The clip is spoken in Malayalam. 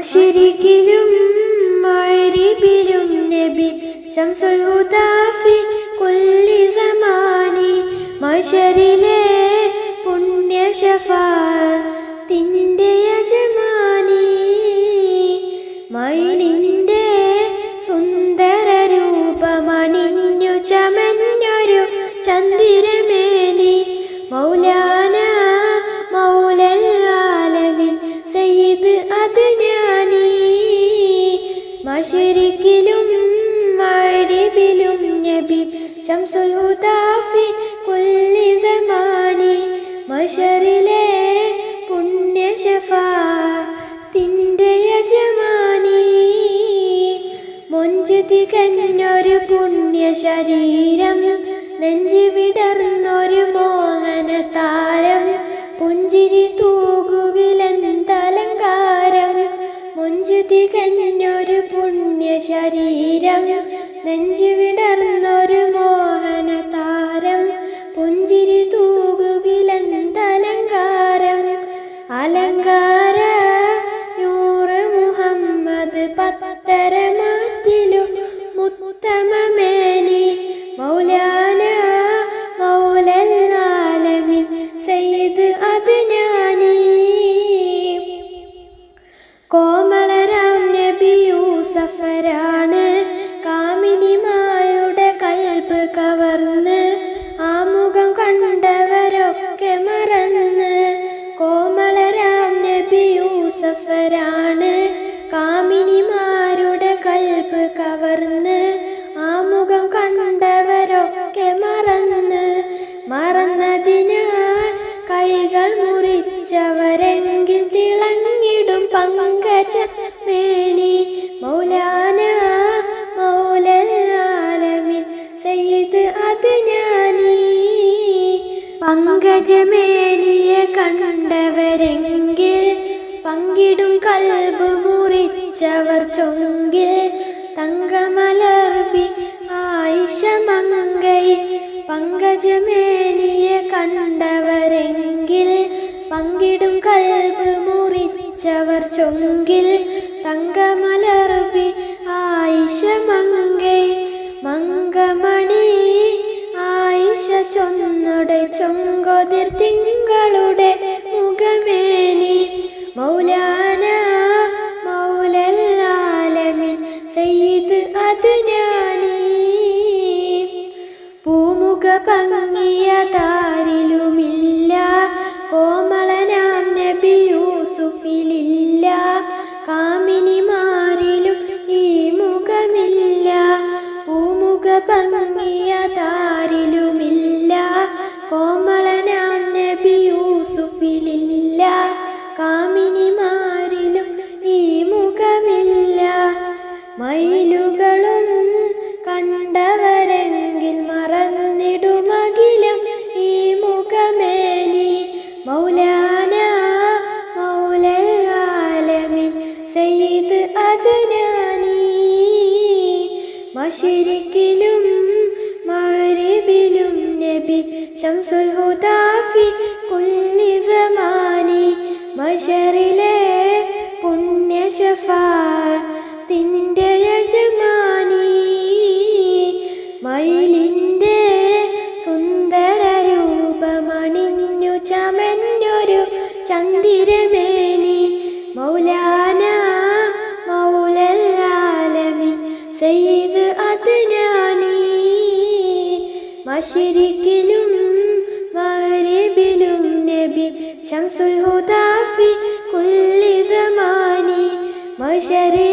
മഷരിക്കിലും മരിബിലും നബി ശംസുൽ ഹുദാഫി കുല്ലി സമാനി മഷരിലെ പുണ്യ ഷഫാ യജമാനി മഷരിക്കിലും മഗ്രിബിലും നബി ശംസുൽ ഹുദാഫി കുല്ലി സമാനി മഷറിലെ പുണ്യ ഷഫാത്തിന്റെ യജമാനി. മൊഞ്ച് തികഞ്ഞൊരു പുണ്യ ശരീരം നെഞ്ചി യൂസഫരാണ് കാമിനിമാരുടെ കൽപ്പ് കവർന്ന് ആ മുഖം കണ്ടവരൊക്കെ മറന്ന് കോമളരാം നബി യൂസഫരാണ്. കാമിനിമാരുടെ കൽപ്പ് കവർന്ന് ആ മുഖം കണ്ടവരൊക്കെ മറന്ന് മറന്നതിനാൽ കൈകൾ മുറിച്ചവരെങ്കിൽ തിളങ്ങിടും പങ്കജ മേനി. മൗലാന പങ്കജമേനിയെ കണ്ടവരെങ്കിൽ പങ്കിടും കൽബ് മുറിച്ചവർ ചൊങ്കിൽ തങ്കമലർബി ആയിഷ മങ്കൈ പങ്കജമേനിയെ കണ്ടവരെങ്കിൽ പങ്കിടും കൽബ് മുറിച്ചവർ ചൊങ്കിൽ തങ്കമലർബി ചൊങ്കൊതിർ തിങ്കളുടെ മുഖമേനി. മൗലാന മൗലല്ലാലമിൻ സയ്യിദ് അത് ഞാനീ പൂമുഖ ഭംഗിയ താരിലുമില്ല കോമളനാം നബി യൂസുഫിലില്ല കാമിനി മാറിലും ഈ മുഖമില്ല. പൂമുഖ ഭംഗിയ താരിലുമില്ല മഷരിക്കിലും മഗ്രിബിലും നബി ഷംസുൽ ഹുദാഫി കുല്ലി സമാനി മഷറിലെ പുണ്യ ഷഫാത്തിന്റെ മഷിരിക്കിലും മഗ്രിബിലും നബി ശംസുൽ ഹുദാഫി കുല്ലി സമാനി മശരി